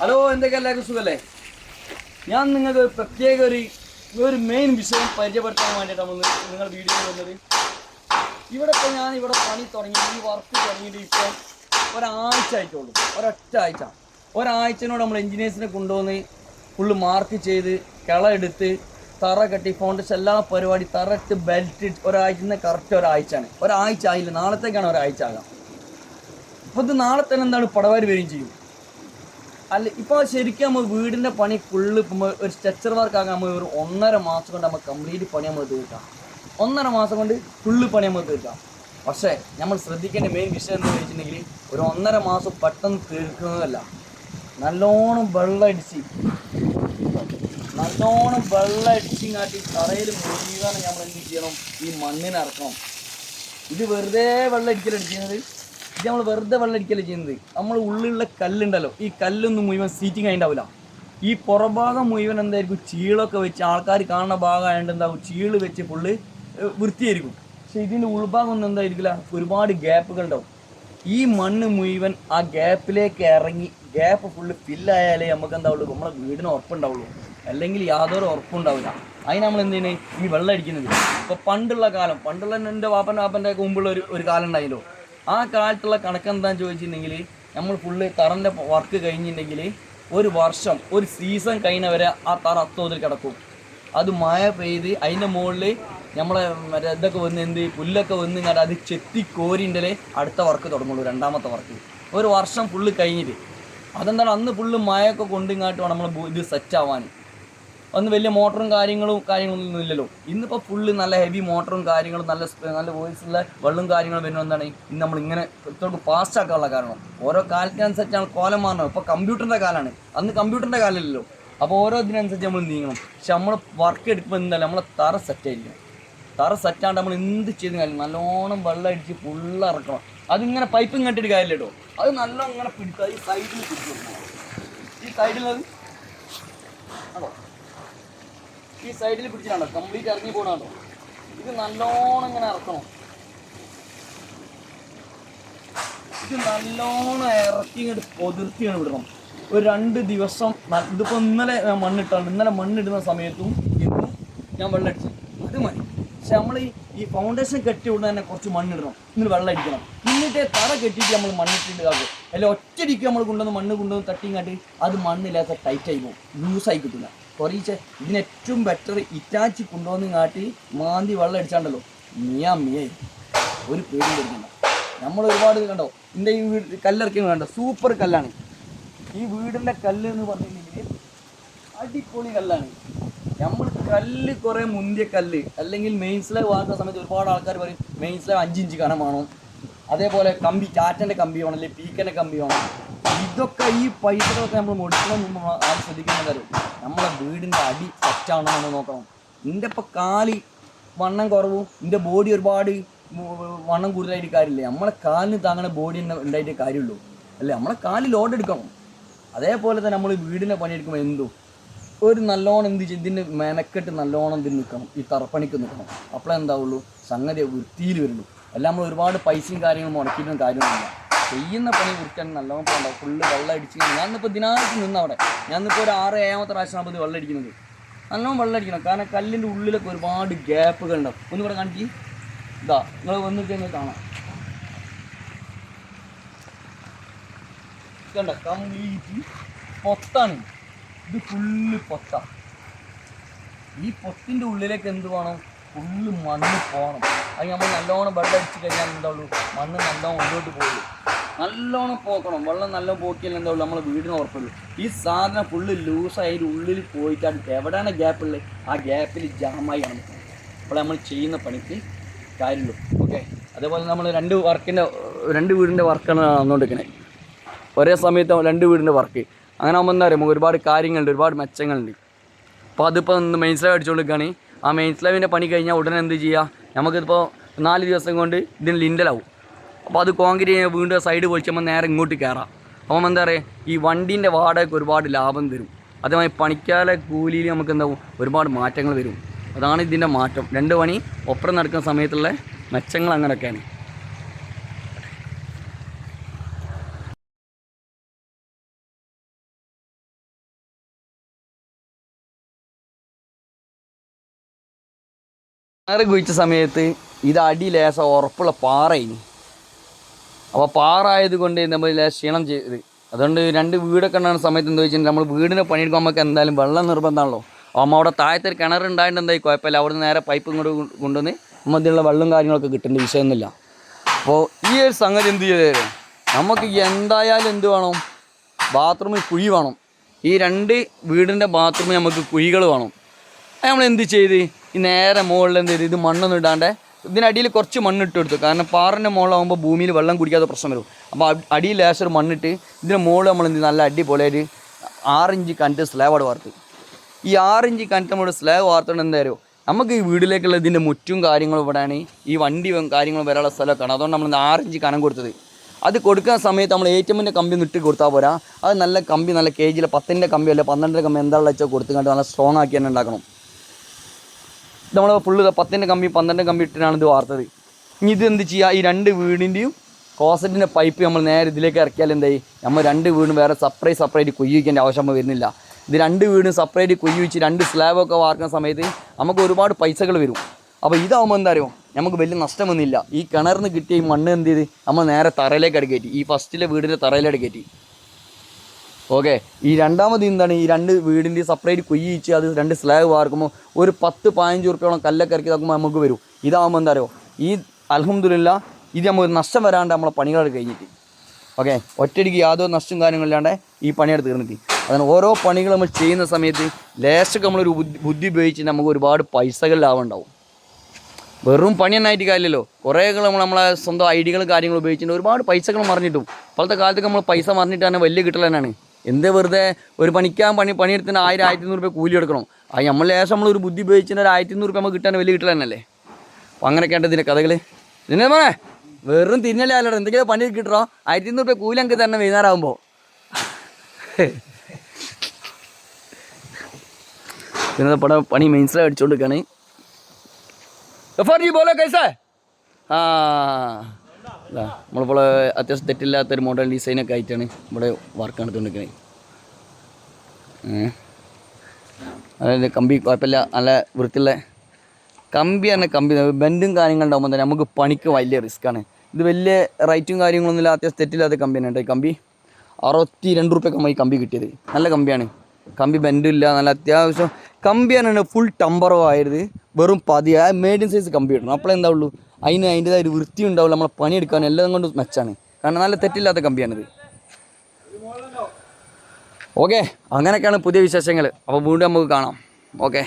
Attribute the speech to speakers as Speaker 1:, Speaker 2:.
Speaker 1: Hello എന്തൊക്കെ? എല്ലാവർക്കും സുഖല്ലേ? ഞാൻ നിങ്ങൾക്ക് പ്രത്യേക ഒരു ഒരു മെയിൻ വിഷയം പരിചയപ്പെടുത്താൻ വേണ്ടിയിട്ടാണ് വന്ന് നിങ്ങൾ വീഡിയോ വന്നത്. ഇവിടെ ഇപ്പോൾ ഞാൻ ഇവിടെ പണി തുടങ്ങി ഈ വർക്ക് തുടങ്ങിയിട്ട് ഇപ്പോൾ ഒരാഴ്ച ആയിട്ടുള്ളൂ. ഒരൊറ്റ ആഴ്ച. ഒരാഴ്ചനോട് നമ്മൾ എൻജിനീയേഴ്സിനെ കൊണ്ടുവന്ന് ഫുള്ള് മാർക്ക് ചെയ്ത് കിള എടുത്ത് തറ കെട്ടി ഫൗണ്ടേഷൻ എല്ലാ പരിപാടി തറ ഇട്ട് ബെൽറ്റ് ഒരാഴ്ച കറക്റ്റ് ഒരാഴ്ചയാണ്. ഒരാഴ്ച ആയില്ല നാളത്തേക്കാണ് ഒരാഴ്ച ആകാം. അപ്പോൾ ഇത് നാളെ തന്നെ എന്താണ് പടവാരി വരികയും ചെയ്യും. അല്ല ഇപ്പോൾ ശരിക്കും നമ്മൾ വീടിന്റെ പണി ഫുള്ള് ഒരു സ്ട്രക്ചർ വർക്ക് ആകാൻ നമ്മൾ ഒരു ഒന്നര മാസം കൊണ്ട് നമ്മൾ കംപ്ലീറ്റ് പണി നമ്മൾ തീർക്കാം. ഒന്നര മാസം കൊണ്ട് ഫുള്ള് പണി നമ്മൾ തീർക്കാം. പക്ഷേ നമ്മൾ ശ്രദ്ധിക്കേണ്ട മെയിൻ വിഷയം എന്ന് വെച്ചിട്ടുണ്ടെങ്കിൽ ഒരു ഒന്നര മാസം പെട്ടെന്ന് തീർക്കുന്നതല്ല. നല്ലോണം വെള്ളം അടിച്ച് നല്ലോണം വെള്ളം കാട്ടി തറയിൽ മുഴുകാൻ നമ്മൾ എന്ത് ചെയ്യണം? ഈ മണ്ണിനിറക്കണം ഇത് വെറുതെ വെള്ളം അടിക്കലടിക്കുന്നത് ഇത് നമ്മൾ വെറുതെ വെള്ളം അടിക്കല്ല ചെയ്യുന്നത്? നമ്മൾ ഉള്ളിലുള്ള കല്ലുണ്ടല്ലോ. ഈ കല്ലൊന്നും മുഴുവൻ സീറ്റിങ് ആയിണ്ടാവില്ല ഈ പുറഭാഗം മുഴുവൻ എന്തായിരിക്കും? ചീളൊക്കെ വെച്ച് ആൾക്കാർ കാണുന്ന ഭാഗമായതുകൊണ്ട് എന്താകും ചീൾ വെച്ച് ഫുള്ള് വൃത്തിയായിരിക്കും. പക്ഷെ ഇതിന്റെ ഉൾഭാഗം ഒന്നും എന്തായിരിക്കില്ല? ഒരുപാട് ഗ്യാപ്പുകൾ ഉണ്ടാവും ഈ മണ്ണ് മുഴുവൻ ആ ഗ്യാപ്പിലേക്ക് ഇറങ്ങി ഗ്യാപ്പ് ഫുള്ള് ഫില്ലായാലേ നമുക്ക് എന്താവുള്ളൂ നമ്മളെ വീടിന് ഉറപ്പുണ്ടാവുള്ളൂ. അല്ലെങ്കിൽ യാതൊരു ഉറപ്പുണ്ടാവില്ല അതിന് നമ്മൾ എന്തിനാണ് ഈ വെള്ളം അടിക്കുന്നത് ഇപ്പോൾ പണ്ടുള്ള കാലം പണ്ടുള്ള എന്റെ വാപ്പന്റെ വാപ്പന്റെ ഒക്കെ മുമ്പുള്ള ഒരു ഒരു കാലം ഉണ്ടായല്ലോ. ആ കാലത്തുള്ള കണക്ക് എന്താണെന്ന് ചോദിച്ചിട്ടുണ്ടെങ്കിൽ നമ്മൾ ഫുള്ള് തറന്റെ വർക്ക് കഴിഞ്ഞിട്ടുണ്ടെങ്കിൽ ഒരു വർഷം ഒരു സീസൺ കഴിഞ്ഞവരെ ആ തറ അത്തോതിൽ കിടക്കും. അത് മഴ പെയ്ത് അതിന്റെ മുകളിൽ നമ്മളെ ഇതൊക്കെ വന്ന് എന്ത് പുല്ലൊക്കെ വന്ന് ഇങ്ങോട്ട് അത് ചെത്തി കോരിന്റെ അടുത്ത വർക്ക് തുടങ്ങുള്ളൂ രണ്ടാമത്തെ വർക്ക് ഒരു വർഷം ഫുള്ള് കഴിഞ്ഞിട്ട്. അതെന്താണ്? അന്ന് ഫുള്ള് മഴയൊക്കെ കൊണ്ട് ഇങ്ങോട്ട് വേണം നമ്മൾ ഇത് സെറ്റ് ആവാൻ അന്ന് വലിയ മോട്ടറും കാര്യങ്ങളും കാര്യങ്ങളൊന്നും ഇല്ലല്ലോ. ഇന്നിപ്പോൾ ഫുള്ള് നല്ല ഹെവി മോട്ടറും കാര്യങ്ങളും നല്ല നല്ല വോയിസ് ഉള്ള വെള്ളം കാര്യങ്ങളും വരുന്ന എന്താണ്? ഇന്ന് നമ്മൾ ഇങ്ങനെ ഇത്തോട്ട് ഫാസ്റ്റ് ആക്കാനുള്ള കാരണം. ഓരോ കാലത്തിനനുസരിച്ചാണ് കോലം മാറുന്നത്. ഇപ്പോൾ കമ്പ്യൂട്ടറിന്റെ കാലമാണ് അന്ന് കമ്പ്യൂട്ടറിന്റെ കാലമല്ലല്ലോ അപ്പോൾ ഓരോ ഇതിനനുസരിച്ച് നമ്മൾ നീങ്ങണം. പക്ഷെ നമ്മൾ വർക്ക് എടുക്കുമ്പോൾ എന്തായാലും നമ്മളെ തറ സെറ്റ് ആയിരിക്കണം. തറ സെറ്റാണ്ട് നമ്മൾ എന്ത് ചെയ്ത് കാര്യം നല്ലോണം വെള്ളം അടിച്ച് ഫുള്ള് ഇറക്കണം. അതിങ്ങനെ പൈപ്പ് കെട്ടിട്ട് കാര്യമില്ല കേട്ടോ അത് നല്ലോണം ഇങ്ങനെ പിടിക്കുക ഈ സൈഡിൽ പിടിച്ചു. ഈ അത് ആണോ ഈ സൈഡിൽ പിടിച്ചിട്ടാണോ? കംപ്ലീറ്റ് ഇറങ്ങി പോകണോ ഇത് നല്ലോണം ഇങ്ങനെ ഇറക്കണം. ഇത് നല്ലോണം ഇറക്കി ഇങ്ങോട്ട് പൊതിർത്തി ഇങ്ങോട്ട് വിടണം. ഒരു രണ്ട് ദിവസം ഇതിപ്പോൾ ഇതിപ്പോ ഇന്നലെ മണ്ണിട്ടാണ്. ഇന്നലെ മണ്ണിടുന്ന സമയത്തും ഇന്നും ഞാൻ വെള്ളം അടിച്ചു അത് മതി. പക്ഷെ നമ്മൾ ഈ ഫൗണ്ടേഷൻ കെട്ടി ഉടനെ തന്നെ കുറച്ച് മണ്ണിടണം. ഇന്ന് വെള്ളം അടിക്കണം. എന്നിട്ടേ തറ കെട്ടിയിട്ട് നമ്മൾ മണ്ണിട്ടിട്ട് കാക്കും അല്ല ഒറ്റടിക്ക് നമ്മൾ കൊണ്ടുവന്ന് മണ്ണ് കൊണ്ടുവന്ന് തട്ടിയും കാട്ടി അത് മണ്ണില്ലാത്ത ടൈറ്റായി പോകും. ലൂസായി കിട്ടില്ല കുറച്ച് ഇതിന് ഏറ്റവും ബെറ്റർ ഇറ്റാച്ചി കൊണ്ടുവന്ന് കാട്ടി മാന്തി വെള്ളം അടിച്ചാണ്ടല്ലോ. മിയാ മിയായി ഒരു പേടി കൊടുക്കണ്ട നമ്മൾ ഒരുപാട് കണ്ടോ? എന്റെ ഈ വീട് കല്ലിറക്കി കണ്ടോ? സൂപ്പർ കല്ലാണ്. ഈ വീടിന്റെ കല്ല് എന്ന് പറഞ്ഞിട്ടുണ്ടെങ്കിൽ അടിപൊളി കല്ലാണ്. നമ്മൾ കല്ല് കുറേ മുന്തിയ കല്ല് അല്ലെങ്കിൽ മെയിൻസിലെ വാർത്ത സമയത്ത് ഒരുപാട് ആൾക്കാർ പറയും മെയിൻസിലെ അഞ്ചിഞ്ച് കനം വേണം. അതേപോലെ കമ്പി ടാറ്റന്റെ കമ്പി വേണം അല്ലെങ്കിൽ പീക്കന്റെ കമ്പി വേണം. ഇതൊക്കെ ഈ പൈസകളൊക്കെ നമ്മൾ മുടിക്കണം മുമ്പ് ആരും ശ്രദ്ധിക്കേണ്ട കാര്യം. നമ്മളെ വീടിന്റെ അടി തെറ്റാണോ എന്ന് നോക്കണം. എന്റെ ഇപ്പം കാൽ വണ്ണം കുറവും എന്റെ ബോഡി ഒരുപാട് വണ്ണം കൂടുതലായിട്ട് കാര്യമില്ല? നമ്മളെ കാലിന് താങ്ങണ ബോഡി ഉണ്ടായിട്ട് കാര്യമുള്ളൂ. അല്ലേ? നമ്മളെ കാലിൽ ലോഡ് എടുക്കണം. അതേപോലെ തന്നെ നമ്മൾ വീടിനെ പണിയെടുക്കുമ്പോൾ എന്തും? ഒരു നല്ലോണം എന്ത് ഇതിന്റെ മെനക്കെട്ട് നല്ലോണം ഇതിന് നിൽക്കണം ഈ തറപ്പണിക്ക് നിൽക്കണം അപ്പോഴെന്താവുള്ളൂ സംഗതി വൃത്തിയിൽ വരുള്ളൂ. എല്ലാം നമ്മൾ ഒരുപാട് പൈസയും കാര്യങ്ങളും മുടക്കിയിട്ടും കാര്യമൊന്നുമില്ല. ചെയ്യുന്ന പണി കുറിക്കാൻ നല്ലോണം പോകണ്ട ഫുള്ള് വെള്ളം അടിച്ച് ഞാനിപ്പോൾ ദിനായിട്ട് നിന്ന് അവിടെ. ഞാനിപ്പോൾ ഒരു ആറ് ഏഴാമത്തെ പ്രാവശ്യമാണ് അപ്പോൾ വെള്ളം അടിക്കുന്നത്. നല്ലോണം വെള്ളം അടിക്കണം. കാരണം കല്ലിന്റെ ഉള്ളിലൊക്കെ ഒരുപാട് ഗ്യാപ്പുകൾ ഉണ്ടാവും. ഒന്ന് ഇവിടെ കാണിക്ക്. ഇതാ നിങ്ങൾ വന്നിട്ട് നിങ്ങൾ കാണാം. കണ്ട? കംപ്ലീറ്റ് പൊത്താണ്. ഇത് ഫുള്ള് പൊത്ത. ഈ പൊത്തിന്റെ ഉള്ളിലേക്ക് എന്ത് വേണം? ഫുള്ള് മണ്ണ് പോകണം അത് നമ്മൾ നല്ലോണം വെള്ളം അടിച്ച് കഴിഞ്ഞാൽ എന്താ ഉള്ളൂ? മണ്ണ് നല്ലോണം ഉള്ളോട്ട് പോകുള്ളൂ നല്ലോണം പോക്കണം. വെള്ളം നല്ലോണം പോക്കിയാൽ എന്താവുള്ളൂ നമ്മളെ വീടിന് ഉറപ്പുള്ളൂ. ഈ സാധനം ഫുള്ള് ലൂസായി അതിന്റെ ഉള്ളിൽ പോയിട്ടാണ് എവിടെയാണ് ഗ്യാപ്പ് ഉള്ളത് ആ ഗ്യാപ്പിൽ ജാമായി ആണ്. അപ്പോൾ നമ്മൾ ചെയ്യുന്ന പണിക്ക് കാര്യമുള്ളൂ. ഓക്കെ അതേപോലെ നമ്മൾ രണ്ട് വർക്കിന്റെ രണ്ട് വീടിന്റെ വർക്കാണ് നടന്നുകൊണ്ടിരിക്കുന്നത് ഒരേ സമയത്ത് രണ്ട് വീടിന്റെ വർക്ക് അങ്ങനെ ആകുമ്പോൾ എന്താ പറയുക ഒരുപാട് കാര്യങ്ങളുണ്ട് ഒരുപാട് മെച്ചങ്ങളുണ്ട്. അപ്പോൾ അതിപ്പോൾ ഒന്ന് മെയിൻ സ്ലാബ് അടിച്ചുകൊണ്ടിരിക്കുകയാണ് ആ മെയിൻ സ്ലാബിന്റെ പണി കഴിഞ്ഞാൽ ഉടനെ എന്ത് ചെയ്യുക നമുക്കിപ്പോൾ നാല് ദിവസം കൊണ്ട് ഇതിന് ലിൻഡലാവും അപ്പോൾ അത് കോൺക്രീറ്റ് വീണ്ടും സൈഡ് പൊളിച്ചപ്പോൾ നേരെ ഇങ്ങോട്ട് കയറാം. അപ്പം എന്താ പറയുക ഈ വണ്ടീന്റെ വാടക ഒരുപാട് ലാഭം തരും. അതേമാതിരി പണിക്കാല കൂലിയിൽ നമുക്ക് എന്താവും ഒരുപാട് മാറ്റങ്ങൾ വരും. അതാണ് ഇതിന്റെ മാറ്റം. രണ്ട് പണി ഒപ്പം നടക്കുന്ന സമയത്തുള്ള മെച്ചങ്ങൾ അങ്ങനെയൊക്കെയാണ് കുഴിച്ച സമയത്ത് ഇത് അടി ലേശം ഉറപ്പുള്ള പാറയിന് അപ്പോൾ പാറായത് കൊണ്ട് നമ്മൾ ക്ഷീണം ചെയ്ത് അതുകൊണ്ട് രണ്ട് വീടൊക്കെ ഉണ്ടാകുന്ന സമയത്ത് എന്താ വെച്ചാൽ നമ്മൾ വീടിനെ പണിയെടുക്കാൻ നമുക്ക് എന്തായാലും വെള്ളം നിർബന്ധമാണല്ലോ അമ്മ അവിടെ താഴത്തെ കിണറുണ്ടായിട്ട് എന്തായി? കുഴപ്പമില്ല. അവിടെ നേരെ പൈപ്പ് ഇങ്ങോട്ട് കൊണ്ടുവന്ന് നമ്മൾ വെള്ളം കാര്യങ്ങളൊക്കെ കിട്ടേണ്ട വിഷയമൊന്നുമില്ല. അപ്പോൾ ഈ ഒരു സംഗതി എന്ത് ചെയ്തേരും നമുക്ക് എന്തായാലും എന്ത് വേണം? ബാത്റൂമിൽ കുഴി വേണം. ഈ രണ്ട് വീടിന്റെ ബാത്റൂമിൽ നമുക്ക് കുഴികൾ വേണം. നമ്മൾ എന്ത് ചെയ്ത്? ഈ നേരെ മുകളിൽ എന്ത് ചെയ്ത്? ഇത് മണ്ണൊന്നും ഇടാണ്ട് ഇതിനടിയിൽ കുറച്ച് മണ്ണിട്ട് കൊടുത്തു കാരണം പാറിന്റെ മുകളിലാകുമ്പോൾ ഭൂമിയിൽ വെള്ളം കുടിക്കാതെ പ്രശ്നം വരും. അപ്പോൾ അടിയിൽ ലേശർ മണ്ണിട്ട് ഇതിന് മുകളിൽ നമ്മൾ എന്ത് നല്ല അടിപൊളി ഒരു ആറിഞ്ച് കണ്ട് സ്ലാബ് അവിടെ വാർത്ത്. ഈ ആറിഞ്ച് കണ്ട് നമ്മൾ സ്ലാബ് വാർത്തുകൊണ്ട് എന്തായാലും നമുക്ക് ഈ വീട്ടിലേക്കുള്ള ഇതിന്റെ മുറ്റും കാര്യങ്ങളും ഇവിടെയാണ്. ഈ വണ്ടി കാര്യങ്ങളും വരാനുള്ള സ്ഥലമൊക്കെയാണ്. അതുകൊണ്ട് നമ്മൾ ആറിഞ്ച് കനം കൊടുത്തത്. അത് കൊടുക്കുന്ന സമയത്ത് നമ്മൾ എമ്മിന്റെ കമ്പി നിട്ടി കൊടുത്താൽ പോരാ. അത് നല്ല കമ്പി നല്ല കെ ജിയിലെ പത്തിന്റെ കമ്പി അല്ല പന്ത്രണ്ടിന്റെ കമ്പി എന്താണെന്ന് വെച്ചാൽ കൊടുത്തുകൊണ്ട് നല്ല സ്ട്രോങ് ആക്കി തന്നെ ഉണ്ടാക്കണം. നമ്മൾ ഫുള്ള് പത്തിന്റെ കമ്പി പന്ത്രണ്ട് കമ്പി ഇട്ടിട്ടാണ് ഇത് വാർത്തത്. ഇനി ഇത് എന്ത് ചെയ്യുക ഈ രണ്ട് വീടിന്റെയും കോസറ്റിന്റെ പൈപ്പ് നമ്മൾ നേരെ ഇതിലേക്ക് ഇറക്കിയാൽ എന്തായി? നമ്മൾ രണ്ട് വീടും വേറെ സെപ്പറേറ്റ് സെപ്പറേറ്റ് കൊയ്യിക്കേണ്ട ആവശ്യം വരുന്നില്ല. ഇത് രണ്ട് വീടും സെപ്പറേറ്റ് കൊയ്യ് വെച്ച് രണ്ട് സ്ലാബൊക്കെ വാർക്കുന്ന സമയത്ത് നമുക്ക് ഒരുപാട് പൈസകൾ വരും. അപ്പോൾ ഇതാവുമ്പോൾ എന്താ അറിയോ നമുക്ക് വലിയ നഷ്ടമൊന്നുമില്ല ഈ കിണറിന് കിട്ടിയ ഈ മണ്ണ് എന്ത് ചെയ്ത്? നമ്മൾ നേരെ തറയിലേക്ക് അടുക്കേറ്റി ഈ ഫസ്റ്റിലെ വീടിന്റെ തറയിലേക്ക് കയറ്റി. ഓക്കെ ഈ രണ്ടാമത് എന്താണ്? ഈ രണ്ട് വീടിന്റെ സെപ്പറേറ്റ് കുയ്യിച്ച് അത് രണ്ട് സ്ലാബ് വാർക്കുമ്പോൾ ഒരു പത്ത് പതിനഞ്ച് റുപ്യോളം കല്ലൊക്കെ ഇറക്കി നോക്കുമ്പോൾ നമുക്ക് വരും. ഇതാകുമ്പോൾ എന്താ അറിയോ? ഈ അലഹമില്ല ഇത് നമുക്ക് നഷ്ടം വരാണ്ട് നമ്മളെ പണികൾ കഴിഞ്ഞിട്ട്. ഓക്കെ ഒറ്റയടിക്ക് യാതൊരു നഷ്ടം കാര്യങ്ങളില്ലാണ്ട് ഈ പണിയെടുത്ത് തീർന്നിട്ട്. അതിന് ഓരോ പണികൾ നമ്മൾ ചെയ്യുന്ന സമയത്ത് ലേശമൊക്കെ നമ്മളൊരു ബുദ്ധി ബുദ്ധി ഉപയോഗിച്ച് നമുക്ക് ഒരുപാട് പൈസകൾ ലാഭം ഉണ്ടാവും. വെറും പണി തന്നെയായിട്ട് കാര്യമല്ലോ കുറേ നമ്മൾ നമ്മളെ സ്വന്തം ഐഡിയകളും കാര്യങ്ങളും ഉപയോഗിച്ചിട്ട് ഒരുപാട് പൈസകൾ മറിഞ്ഞിട്ടും. ഇപ്പോഴത്തെ കാലത്തൊക്കെ നമ്മൾ പൈസ മറിഞ്ഞിട്ട് തന്നെ വലിയ കിട്ടൽ തന്നെയാണ്. എന്ത് വെറുതെ ഒരു പണിക്കാൻ പണി പണിയെടുത്തിന് ആയിരം ആയിരത്തി അഞ്ഞൂറ് രൂപ കൂലി എടുക്കണം? അത് നമ്മൾ ലേശം നമ്മൾ ഒരു ബുദ്ധി ഉപയോഗിച്ചതിന് ഒരു ആയിരത്തി അഞ്ഞൂറ് രൂപ നമുക്ക് കിട്ടാൻ വലിയ കിട്ടൽ തന്നെയല്ലേ? അപ്പോൾ കേട്ടത് ഇതിന്റെ കഥകൾ ഇതിനെ മോനെ? വെറും തിന്നല്ലേ അല്ലടോ എന്തെങ്കിലും പണി കിട്ടണോ? ആയിരത്തി അഞ്ഞൂറ് രൂപ കൂലി നമുക്ക് തന്നെ വൈകുന്നേരമാകുമ്പോൾ പിന്നെ പടം പണി മെയിൻസിലാണ് അടിച്ചുകൊണ്ടിരിക്കുകയാണ് ആർ ജി ബോലോ കൈസ. ആ. നമ്മളിപ്പോൾ അത്യാവശ്യം തെറ്റില്ലാത്ത ഒരു മോഡൽ ഡിസൈനൊക്കെ ആയിട്ടാണ് ഇവിടെ വർക്ക് നടത്തുകൊണ്ടിരിക്കുന്നത് അതായത് കമ്പി കുഴപ്പമില്ല നല്ല വൃത്തിയുള്ള കമ്പി തന്നെ കമ്പി. ബെൻഡും കാര്യങ്ങളുണ്ടാകുമ്പോൾ തന്നെ നമുക്ക് പണിക്ക് വലിയ റിസ്ക്കാണ് ഇത് വലിയ റൈറ്റും കാര്യങ്ങളൊന്നും ഇല്ല അത്യാവശ്യം തെറ്റില്ലാത്ത കമ്പി തന്നെ ഈ കമ്പി. അറുപത്തി രണ്ട് റുപ്യൊക്കെ ഈ കമ്പി കിട്ടിയത്. നല്ല കമ്പിയാണ്. കമ്പി ബെൻഡും ഇല്ല നല്ല അത്യാവശ്യം കമ്പിയാണ് ഫുൾ ടമ്പറോ ആയത് വെറും മേഡ് മീഡിയം സൈസ് കമ്പി ഇടണം. അപ്പോഴെന്താ ഉള്ളൂ അതിന് അതിന്റെതായ ഒരു വൃത്തി ഉണ്ടാവില്ല നമ്മളെ പണിയെടുക്കാൻ എല്ലാം കൊണ്ടും മെച്ചാണ് കാരണം നല്ല തെറ്റില്ലാത്ത കമ്പിയാണിത്. ഓക്കെ അങ്ങനെയൊക്കെയാണ് പുതിയ വിശേഷങ്ങൾ അപ്പോൾ വീണ്ടും നമുക്ക് കാണാം. ഓക്കെ